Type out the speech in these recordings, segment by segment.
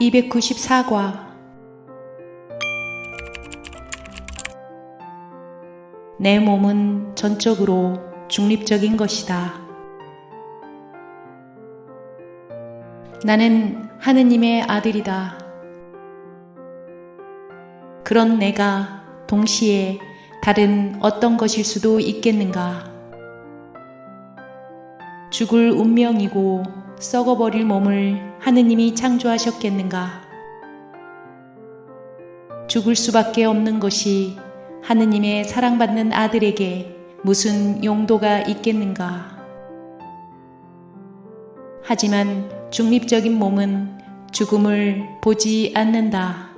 294과 내 몸은 전적으로 중립적인 것이다. 나는 하느님의 아들이다. 그런 내가 동시에 다른 어떤 것일 수도 있겠는가? 죽을 운명이고 썩어버릴 몸을 하느님이 창조하셨겠는가? 죽을 수밖에 없는 것이 하느님의 사랑받는 아들에게 무슨 용도가 있겠는가? 하지만 중립적인 몸은 죽음을 보지 않는다.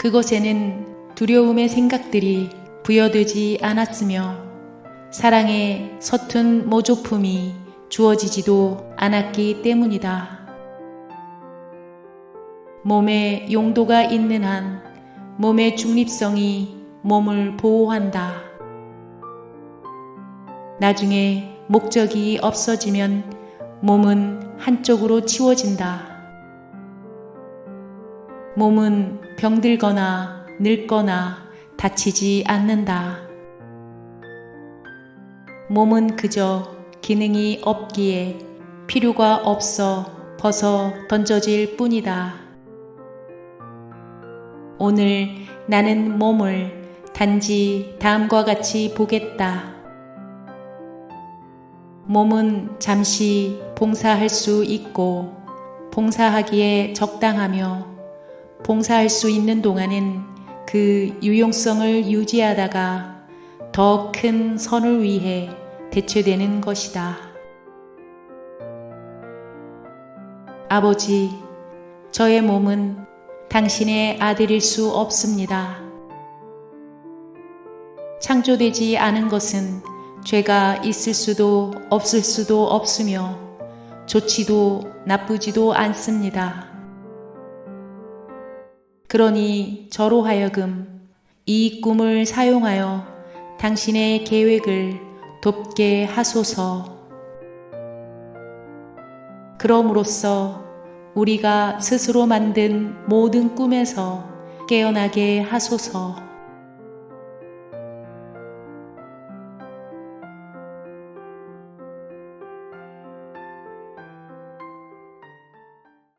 그곳에는 두려움의 생각들이 부여되지 않았으며 사랑의 서툰 모조품이 주어지지도 않았기 때문이다. 몸에 용도가 있는 한 몸의 중립성이 몸을 보호한다. 나중에 목적이 없어지면 몸은 한쪽으로 치워진다. 몸은 병들거나 늙거나 다치지 않는다. 몸은 그저 기능이 없기에 필요가 없어 벗어 던져질 뿐이다. 오늘 나는 몸을 단지 다음과 같이 보겠다. 몸은 잠시 봉사할 수 있고 봉사하기에 적당하며 봉사할 수 있는 동안은 그 유용성을 유지하다가 더 큰 선을 위해 대체되는 것이다. 아버지, 저의 몸은 당신의 아들일 수 없습니다. 창조되지 않은 것은 죄가 있을 수도 없을 수도 없으며 좋지도 나쁘지도 않습니다. 그러니 저로 하여금 이 꿈을 사용하여 당신의 계획을 돕게 하소서. 그럼으로써 우리가 스스로 만든 모든 꿈에서 깨어나게 하소서.